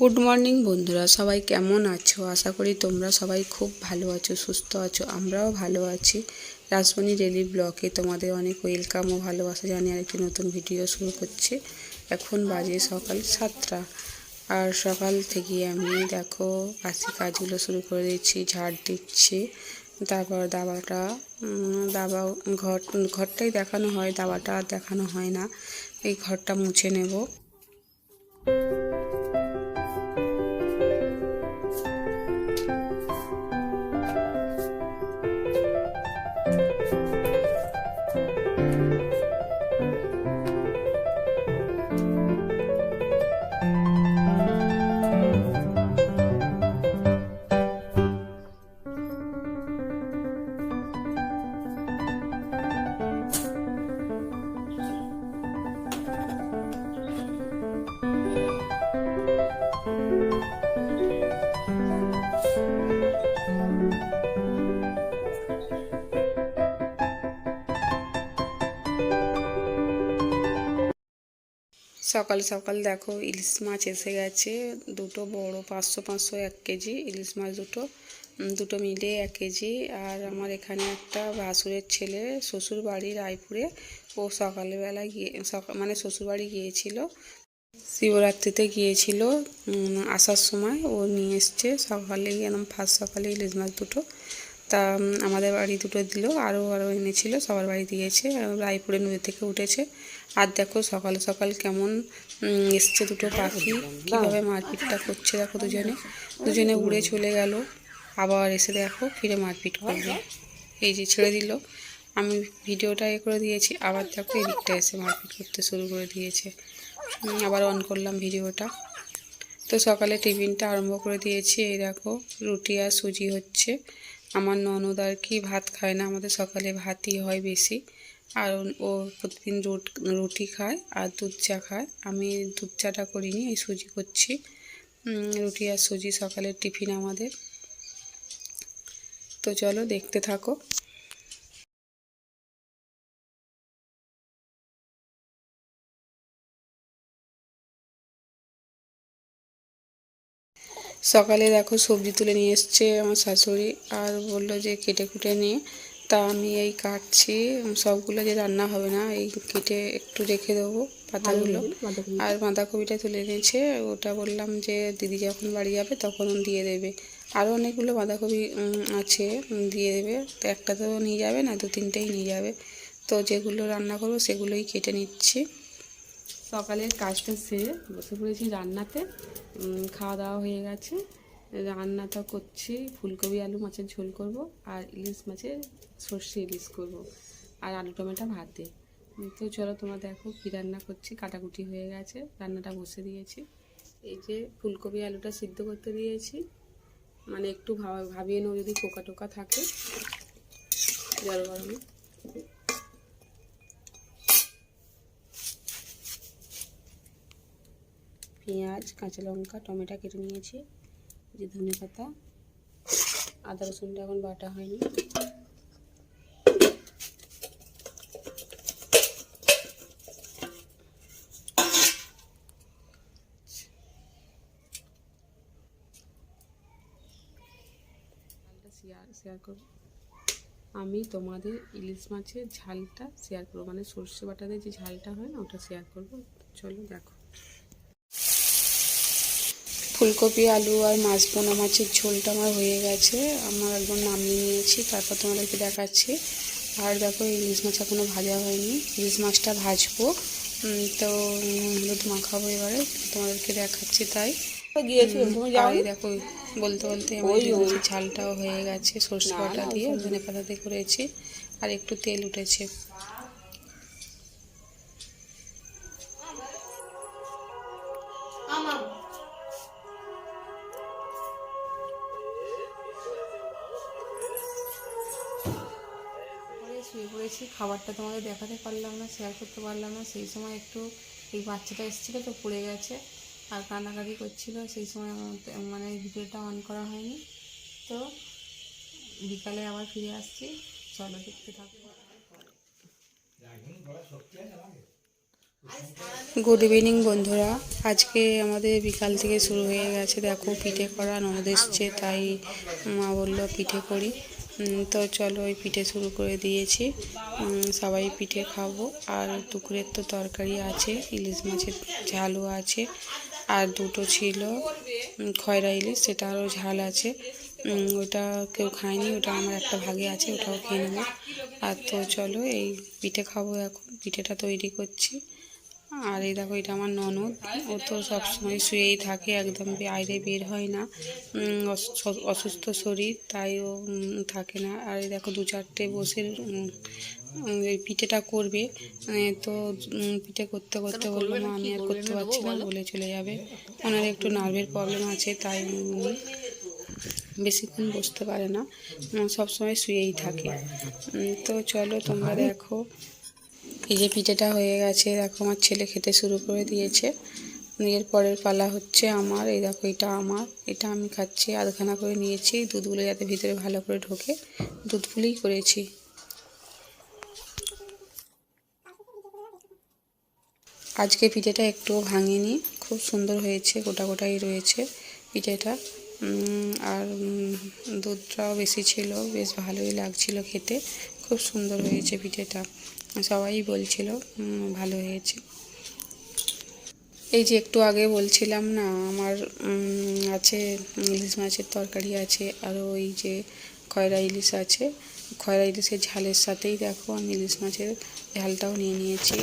Good morning বন্ধুরা। সবাই কেমন আছো? আশা করি তোমরা সবাই খুব ভালো আছো, সুস্থ আছো। আমরাও ভালো আছি। রাজমণি ডেলি ব্লগে তোমাদের অনেক ওয়েলকাম ও ভালোবাসা জানিয়ে আরেকটি নতুন ভিডিও শুরু করছি। এখন বাজে সকাল সাতটা। আর সকাল থেকে আমি, দেখো, বাসি কাজগুলো শুরু করে দিচ্ছি, ঝাড় দিচ্ছি। তারপর দাবাটা দাবা, ঘর, ঘরটাই দেখানো হয়, দাবাটা আর দেখানো হয় না। এই ঘরটা মুছে নেব। সকাল সকাল দেখো ইলিশ মাছ এসে গেছে, দুটো বড় পাঁচশো পাঁচশো এক কেজি, ইলিশ মাছ দুটো দুটো মিলে এক কেজি। আর আমার এখানে একটা ভাসুরের ছেলে শ্বশুর বাড়ি রায়পুরে, ও সকালবেলা গিয়ে মানে শ্বশুর বাড়ি গিয়েছিল। শিবরাত্রিতে গিয়েছিল আসার সময় ও নিয়ে এসছে সকালে একদম ফার্স্ট সকালে ইলিশ মাছ দুটো। তা আমাদের বাড়ি দুটো দিল আরও আরও এনেছিল, সবার বাড়ি দিয়েছে রায়পুরে নদী থেকে উঠেছে। আর দেখো সকাল সকাল কেমন এসছে দুটো পাখি, কীভাবে মারপিটটা করছে দেখো দুজনে। দুজনে উড়ে চলে গেল, আবার এসে দেখো ফিরে মারপিট করবে। এই যে ছেড়ে দিল। আমি ভিডিওটা এ করে দিয়েছি, আবার দেখো এদিকটা এসে মারপিট করতে শুরু করে দিয়েছে। আবার অন করলাম ভিডিওটা। তো সকালে টিফিনটা আরম্ভ করে দিয়েছি, এই দেখো রুটি আর সুজি হচ্ছে। আমার ননদ আর কি ভাত খায় না, আমাদের সকালে ভাতই হয় বেশি। আর ও- প্রতিদিন রুট- রুটি খায় আর দুধ চা খায়। আমি দুধ চাটা করিনি, এই সুজি করছি। রুটি আর সুজি সকালের টিফিন আমাদের। তো চলো দেখতে থাকো। সকালে দেখো সবজি তুলে নিয়ে এসছে আমার শাশুড়ি আর বলল যে কেটে কুটে নিয়ে তা আমি এই কাটছি সবগুলো যে রান্না হবে না এই কেটে একটু রেখে দেবো পাতাগুলো। আর বাঁধাকপিটা তুলে নিয়েছে ওটা বললাম যে দিদি যখন বাড়ি যাবে তখন দিয়ে দেবে। আরও অনেকগুলো বাঁধাকপি আছে দিয়ে দেবে। তো একটা তো নিয়ে যাবে না দু তিনটেই নিয়ে যাবে। তো যেগুলো রান্না করব সেগুলোই কেটে নিচ্ছি। সকালের কাজটা সেরে বসে পড়েছি রান্নাতে। খাওয়া দাওয়া হয়ে গেছে। রান্নাটা করছি ফুলকপি আলু মাছের ঝোল করব আর ইলিশ মাছের সর্ষে ইলিশ করব আর আলু টমেটো ভাতে। উম, তো চলো তোমরা দেখো কী রান্না করছি কাটাকুটি হয়ে গেছে রান্নাটা বসে দিয়েছি। এই যে ফুলকপি আলুটা সিদ্ধ করতে দিয়েছি। মানে একটু ভাবা- ভাবিয়ে নেব যদি পোকা টোকা থাকে। জল গরমে। পেঁয়াজ, কাঁচা লঙ্কা, টমেটো কেটে নিয়েছি যে ধনে পাতা, আদা রসুনটা এখন বাটা হয়নি। শেয়ার শেয়ার করব। আমি তোমাদের ইলিশ মাছের ঝালটা শেয়ার করব মানে সর্ষে বাটা দিয়ে যে ঝালটা হয় না, ওটা শেয়ার করব। চলো দেখো। ফুলকপি আলু আর মাছ পোনা মাছের ঝোলটা আমার হয়ে গেছে। আমার একদম নামিয়ে নিয়েছি তারপর তোমাদেরকে দেখাচ্ছি। আর দেখো ইলিশ মাছ এখনও ভাজা হয়নি। ইলিশ মাছটা ভাজবো। তো হলুদ মাখাবো এবারে। তোমাদেরকে দেখাচ্ছি তাই। দেখো বলতে বলতে আমার ঝালটাও হয়ে গেছে সর্ষে বাটা দিয়ে ধনে পাতা দিয়ে করেছি। আর একটু তেল উঠেছে। শুয়ে পড়েছি, খাবারটা তোমাদের দেখাতে পারলাম না শেয়ার করতে পারলাম না। সেই সময় একটু এই বাচ্চাটা এসেছিল তো পড়ে গেছে আর কান্নাকাটি করছিল, সেই সময় মানে ভিডিওটা অন করা হয়নি। তো বিকালে আবার ফিরে আসছি, চলো দেখতে থাকব গুড ইভিনিং বন্ধুরা, আজকে আমাদের বিকাল থেকে শুরু হয়ে গেছে। দেখো পিঠে করা ননদ এসছে, তাই মা বলল পিঠে করি। তো চলো ওই পিঠে শুরু করে দিয়েছি। সবাই পিঠে খাব। আর দুপুরের তো তরকারি আছে, ইলিশ মাছের ঝালও আছে, আর দুটো ছিল খয়রা ইলিশ, সেটা আরও ঝাল আছে। ওটা কেউ খায়নি, ওটা আমার একটা ভাগে আছে, ওটাও খেয়ে নেব। আর তো চলো এই পিঠে খাব এখন, পিঠেটা তৈরি করছি। আর এই দেখো এটা আমার ননদ। ও তো সবসময় শুয়েই থাকে একদম বাইরে বের হয় না। অসুস্থ শরীর তাই ও থাকে না। আর এই দেখো দু চারটে বসে এই পিঠেটা করবে। মানে তো পিঠে করতে করতে বলল না আমি আর করতে পারছি না। বলে। চলে যাবে। ওনার একটু নার্ভের প্রবলেম আছে তাই বেশিক্ষণ বসতে পারে না। সবসময় শুয়েই থাকে। তো চলো তোমরা দেখো। এই যে পিঠেটা হয়ে গেছে। দেখো আমার ছেলে খেতে শুরু করে দিয়েছে। এর পরের পালা হচ্ছে আমার। এই দেখো, এটা আমার। এটা আমি খাচ্ছি। আধখানা করে নিয়েছি। দুধগুলো যাতে ভিতরে ভালো করে ঢোকে। দুধগুলোই করেছি। আজকে পিঠেটা একটুও ভাঙেনি। খুব সুন্দর হয়েছে। গোটা গোটাই রয়েছে পিঠেটা। আর দুধটাও বেশি ছিল। বেশ ভালোই লাগছিল খেতে। খুব সুন্দর হয়েছে পিঠেটা। সবাই বলছিল ভালো হয়েছে। এই যে একটু আগে বলছিলাম না, আমার আছে, ইলিশ মাছের তরকারি আছে আরও ওই যে খয়রা ইলিশ আছে। খয়রা ইলিশের ঝালের সাথেই দেখো, আমি ইলিশ মাছের ঝালটাও নিয়ে নিয়েছি।